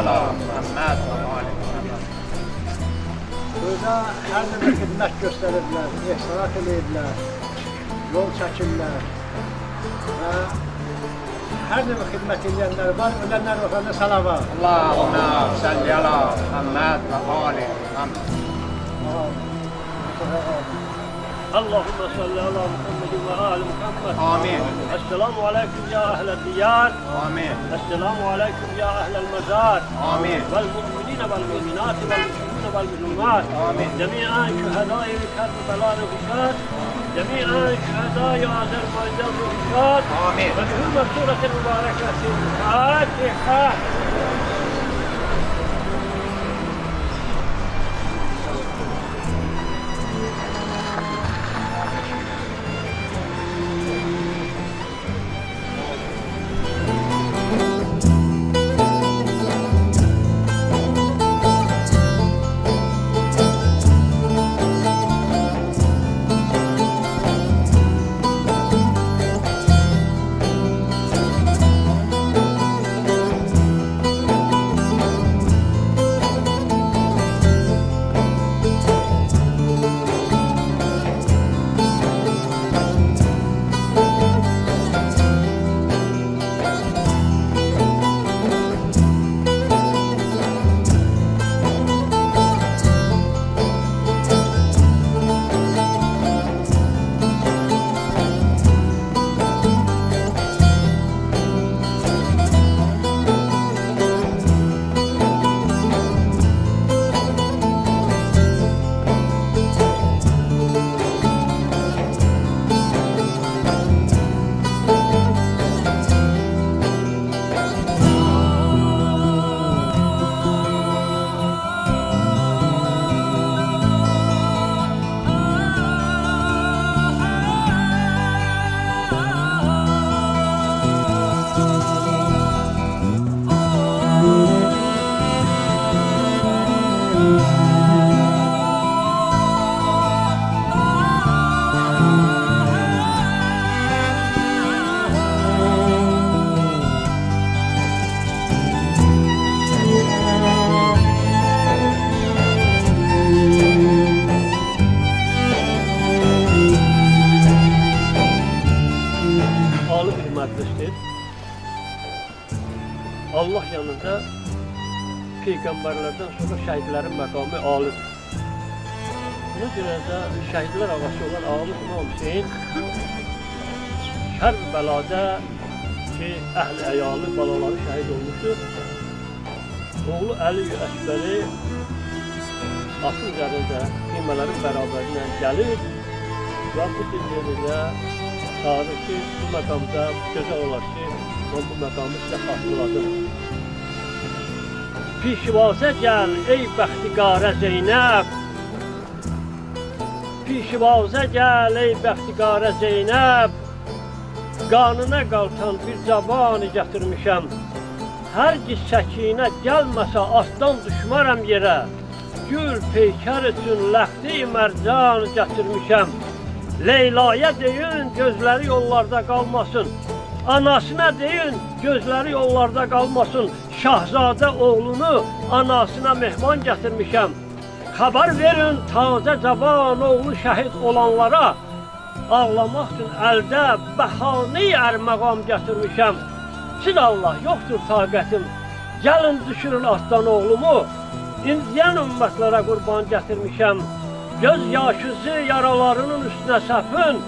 سلام Məhəmməd Burada hər nömrə xidmət göstəriblər, ehsarat eləyiblər, yol çəkirlər və hər nömrə xidmət edənlər var, ölənlər ruhlarına salam var. Allahumma salli ala Məhəmməd və ali Məhəmməd. اللهم صل على محمد وآل محمد آمين. السلام عليكم يا أهل الديار Amin. السلام عليكم يا أهل المزار آمين. والمؤمنين والمؤمنات والمسلمين والمسلمات آمين. جميعا شهداء كربلاء رفقات جميعا شهداء أذربيجان رفقات آمين. وبحرمة سورة المباركة الفاتحة Ali Allah yanında peyğəmbərlərdən sonra şəhidlərin məqamı alidir. Buna görə də şəhidlər ağası olan Ali İmam Hüseyin Kərbəlada ki, əhl-i əyalı balaları şəhid olmuşdur. Oğlu Əli Əsbəri atın üzərində qiymələrin bərabərinə gəlir və bu dinlərində çağırır ki, bu məqamda gözəl olar ki, mən bu məqamı sizə xatırladım. Pişvazə gəl ey bəxtiqarə Zeynəb Pişvazə gəl ey bəxtiqarə Zeynəb Qanına qalxan bir cavanı gətirmişəm Hər giz səkinə gəlməsə atdan düşmərəm yerə Gül peykər üçün ləxti mərcan gətirmişəm Leyla'ya deyin gözləri yollarda qalmasın. Anasına deyin gözləri yollarda qalmasın. Şahzadə oğlunu anasına mehman gətirmişəm. Xəbər verin tazə cavan oğlu şəhid olanlara. Ağlamaq üçün əldə bəhanə ərməqam gətirmişəm. Siz Allah yoxdur taqətim. Gəlin düşürün atdan oğlumu. İndiyən ümmətlərə qurban gətirmişəm. Göz yaşısı yaralarının üstünə səpin,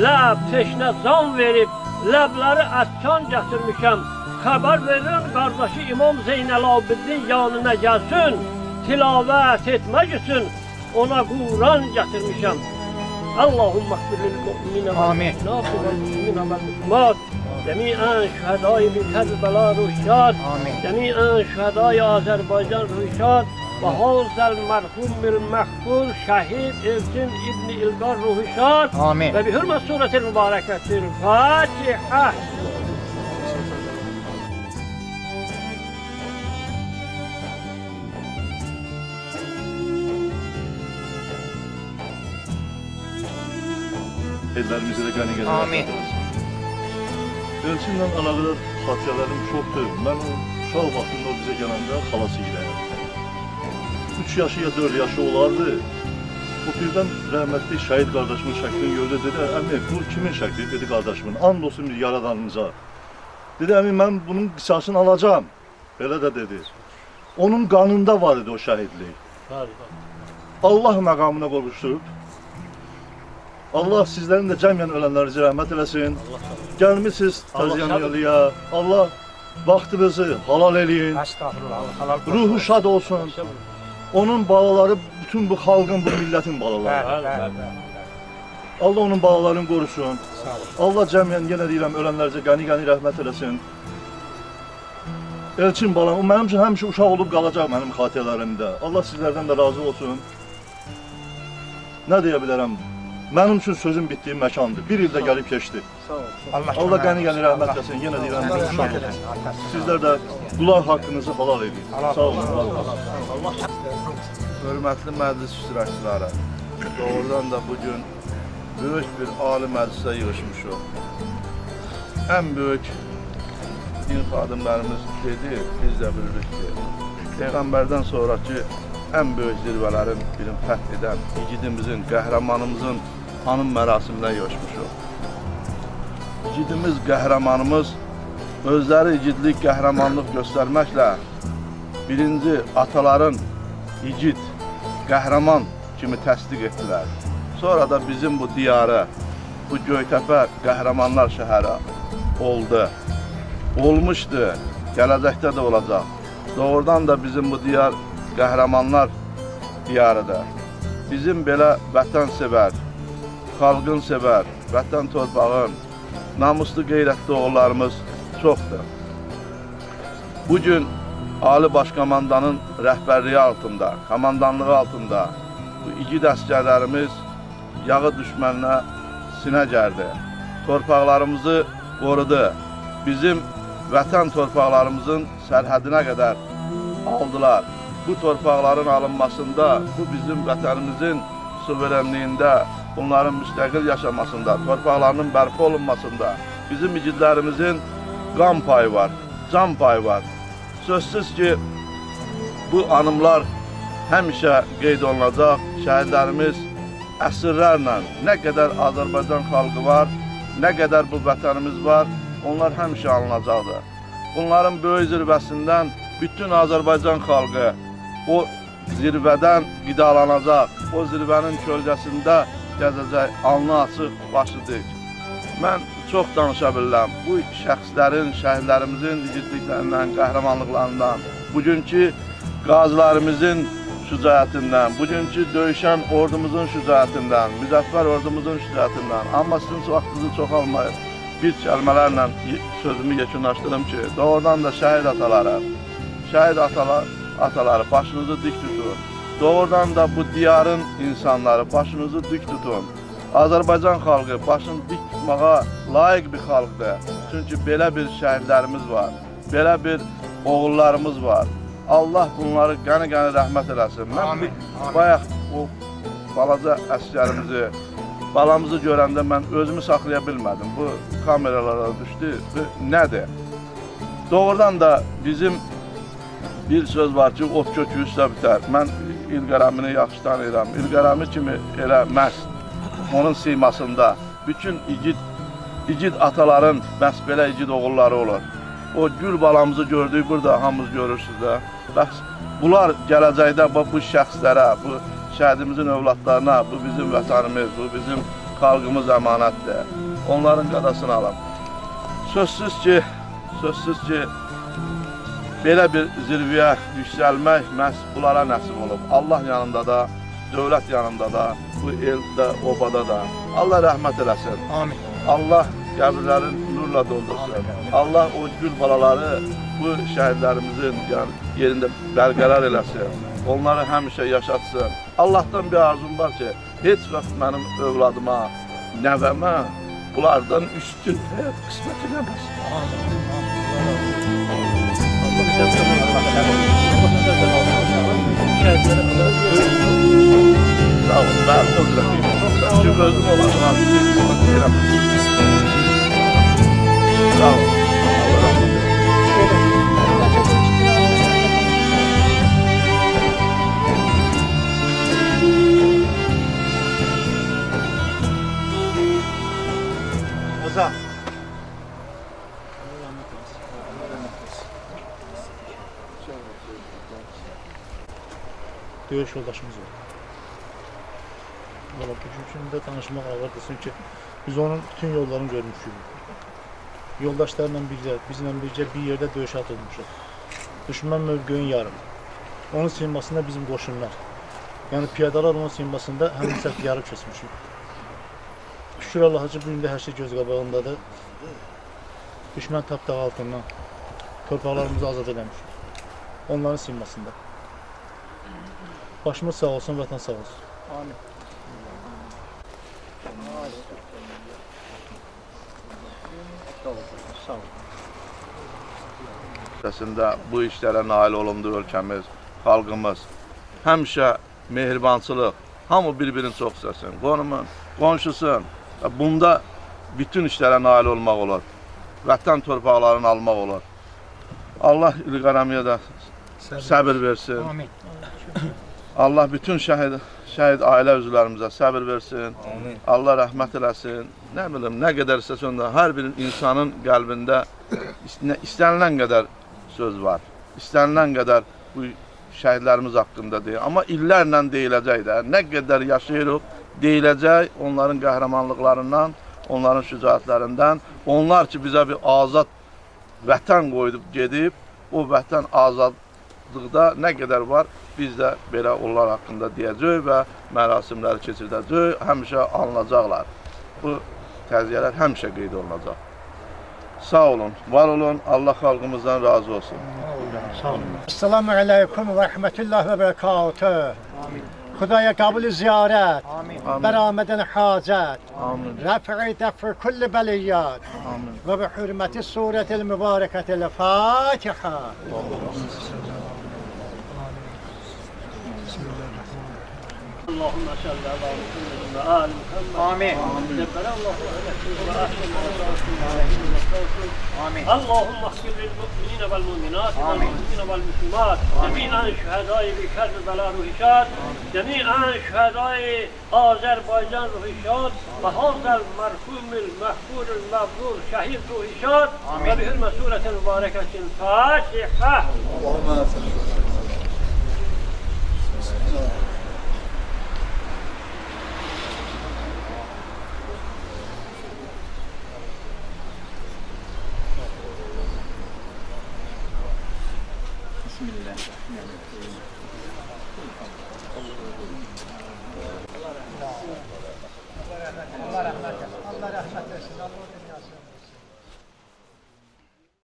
ləb teşnə can verib, Ləbləri ətkan gətirmişəm. Xəbər verirəm qardaşı İmam Zeynəlabiddin yanına gəlsin, tilavət etmək üçün ona Quran gətirmişəm. Allahümme akbirlil mu'mine Amin. Nafi vel mu'mine vel mu'minat. Cemiyen şühedai bil Kerbela rüşşat. Amin. Cemiyen ve havzel merhumil mehfuz şehit İlkin İbni İlgar Ruhişad. Amin. ve bir hürmet suretil mübarekettir. Fatiha. Ellerimizi de gani gani Amin. Elçinle alakalı hatıralarım çoktu. Ben uşaq vaxtında o bizə gələndə xalası idi. 3 yaşı ya 4 yaşı olardı. O birdən rəhmətli şəhid qardaşımın şəklini gördü. Dedi, əmi, bu kimin şəkli? Dedi qardaşımın. And olsun bir yaradanınıza. Dedi, əmi, mən bunun qisasını alacağım. Belə də dedi. Onun qanında var idi o bəli. Allah məqamına qovuşdurub. Allah ölənlərinizə rəhmət eləsin. Gəlmisiniz Allah Təzyan şad- Yılıya. Allah vaxtınızı halal. Halal Ruhu şad olsun. Onun balaları bütün bu xalqın, bu millətin balaları. Bəli, bəli, bəli. Allah onun balalarını qorusun. Sağ olun. Allah cəmyən yenə deyirəm ölənlərinizə qəni-qəni rəhmət eləsin. Elçin balam, o mənim üçün həmişə uşaq olub qalacaq mənim xatirələrimdə. Allah sizlərdən də razı olsun. Nə deyə bilərəm? Mənim üçün sözüm bitdiyi məkandır. Bir ildə gəlib keçdi. Allah Allah etsin. Yenə deyirəm, Allah bir rəhmət uşaq olun. eləsin. Atası. Sizlər də qulaq haqqınızı halal edin. Sağ olun. Hörmətli məclis iştirakçıları, doğrudan da bugün böyük bir ali məclisə yığışmışıq. Ən böyük din xadimlərimiz dedi, biz də bilirik ki, Peyğəmbərdən sonraki ən böyük zirvələrin birini fəth edən igidimizin, qəhrəmanımızın anım mərasiminə yığışmışıq. İgidimiz, qəhrəmanımız özləri igidlik, qəhrəmanlıq göstərməklə birinci ataların igid, qəhrəman kimi təsdiq etdilər. Sonra da bizim bu diyarı, bu Göytəpə qəhrəmanlar şəhəri oldu. Olmuşdu, gələcəkdə də olacaq. Doğrudan da bizim bu diyar qəhrəmanlar diyarıdır. Bizim belə vətən sevər, xalqın sevər, vətən torpağın, namuslu qeyrətli oğullarımız çoxdur. Bu gün Ali Baş Komandanın rəhbərliyi altında, komandanlığı altında bu igid əsgərlərimiz yağı düşməninə sinə gərdi. Torpaqlarımızı qorudu. Bizim vətən torpaqlarımızın sərhədinə qədər aldılar. Bu torpaqların alınmasında, bu bizim vətənimizin suverenliyində, bunların müstəqil yaşamasında, torpaqlarının bərpa olunmasında bizim igidlərimizin qan payı var, can payı var. Sözsüz ki, bu anımlar həmişə qeyd olunacaq. Şəhidlərimiz əsrlərlə nə qədər Azərbaycan xalqı var, nə qədər bu vətənimiz var, onlar həmişə alınacaqdır. Bunların böyük zirvəsindən bütün Azərbaycan xalqı o zirvədən qidalanacaq, o zirvənin kölgəsində gəzəcək, alnı açıq, başı dik. Mən çox danışa bilirəm. Bu şəxslərin, şəhidlərimizin igidliklərindən, qəhrəmanlıqlarından, bugünkü qazilərimizin şücaətindən, bugünkü döyüşən ordumuzun şücaətindən, müzəffər ordumuzun şücaətindən. Amma sizin vaxtınızı çox almayıb bir kəlmələrlə sözümü yekunlaşdırım ki, doğrudan da şəhid ataları, şəhid atalar, ataları başınızı dik tutun. Doğrudan da bu diyarın insanları başınızı dik tutun. Azərbaycan xalqı başını dik tutmağa layiq bir xalqdır. Çünki belə bir şəhidlərimiz var, belə bir oğullarımız var. Allah bunları qəni-qəni rəhmət eləsin. Mən Amin, amin. bayaq o balaca əsgərimizi, balamızı görəndə mən özümü saxlaya bilmədim. Bu kameralara düşdü. Bu nədir? Doğrudan da bizim bir söz var ki, ot kökü üstə bitər. Mən İlqəramını yaxşı tanıyıram. İlqəramı kimi elə məhz onun simasında bütün igid igid ataların məhz belə igid oğulları olur. O gül balamızı gördük burada hamımız görürsüz də. Bəs bunlar gələcəkdə bu, bu şəxslərə, bu şəhidimizin övladlarına, bu bizim vətənimiz, bu bizim xalqımız əmanətdir. Onların qadasını alın. Sözsüz ki, sözsüz ki, belə bir zirvəyə yüksəlmək məhz bunlara nəsib olub. Allah yanında da, dövlət yanında da, bu eldə, obada da. Allah rəhmət eləsin. Amin. Allah qəbirləri nurla doldursun. Allah o gül balaları bu şəhidlərimizin yəni, yerində bərqərar eləsin. Onları həmişə yaşatsın. Allahdan bir arzum var ki, heç vaxt mənim övladıma, nəvəmə bunlardan üstün həyat qismət eləməsin. Olun, mən döyüş yoldaşımız var. Valla bugün de tanışmak ağırdır çünkü biz onun bütün yollarını görmüşük. Yoldaşlarla birlikte, bizimle birlikte bir yerde döyüş atılmışıq. Düşman mövqeyin yarım. Onun simasında bizim qoşunlar. Yəni piyadalar onun simasında həmin səthi yarıb keçmişik. Şükür Allah'a ki, bugün də hər şey göz qabağındadır. Düşmən tapdağı altından torpaqlarımızı azad eləmişik. Onların simasında. Başımız sağ olsun, vətən sağ olsun. Sağ ol. Əslində bu işlərə nail olundu ölkəmiz, xalqımız. Həmişə mehribançılıq, hamı bir-birini çox sevsin. Qonumun, qonşusun. Bunda bütün işlərə nail olmaq olur. Vətən torpaqlarını almaq olur. Allah İlqaramiyə də səbir versin. Amin. Allah bütün şəhid şəhid ailə üzvlərimizə səbir versin. Allah rəhmət eləsin. Nə bilim, nə qədər istəsən də hər bir insanın qəlbində ist- istənilən qədər söz var. İstənilən qədər bu şəhidlərimiz haqqında deyil. Amma illərlə deyiləcək də. Nə qədər yaşayırıq, deyiləcək onların qəhrəmanlıqlarından, onların şücaətlərindən. Onlar ki bizə bir azad vətən qoyub gedib, o vətən azadlıqda nə qədər var, biz də belə onlar haqqında deyəcəyik və mərasimləri keçirdəcəyik, həmişə alınacaqlar. Bu təziyyələr həmişə qeyd olunacaq. Sağ olun, var olun, Allah xalqımızdan razı olsun. Sağ olun. Esselamu rahmetullah ve berekatü. Amin. Hudaya kabul ziyaret. Amin. Berameden hacet. Amin. Ref'i defr kulli beliyyat. Amin. Ve bi hürmeti suretil mübareketil Fatiha. Allah'ım. اللهم صل على محمد وآل محمد. آمين. ربنا الله ونحن وأحسن آمين. اللهم اغفر للمؤمنين والمؤمنات والمسلمين والمسلمات. جميعا شهداء بكربلاء روح جميعا شهداء آذربایجان روح شاد وهذا المرحوم المحفور المبرور شهيد روح شاد وبحرمة سورة المباركة الفاتحة بسم الله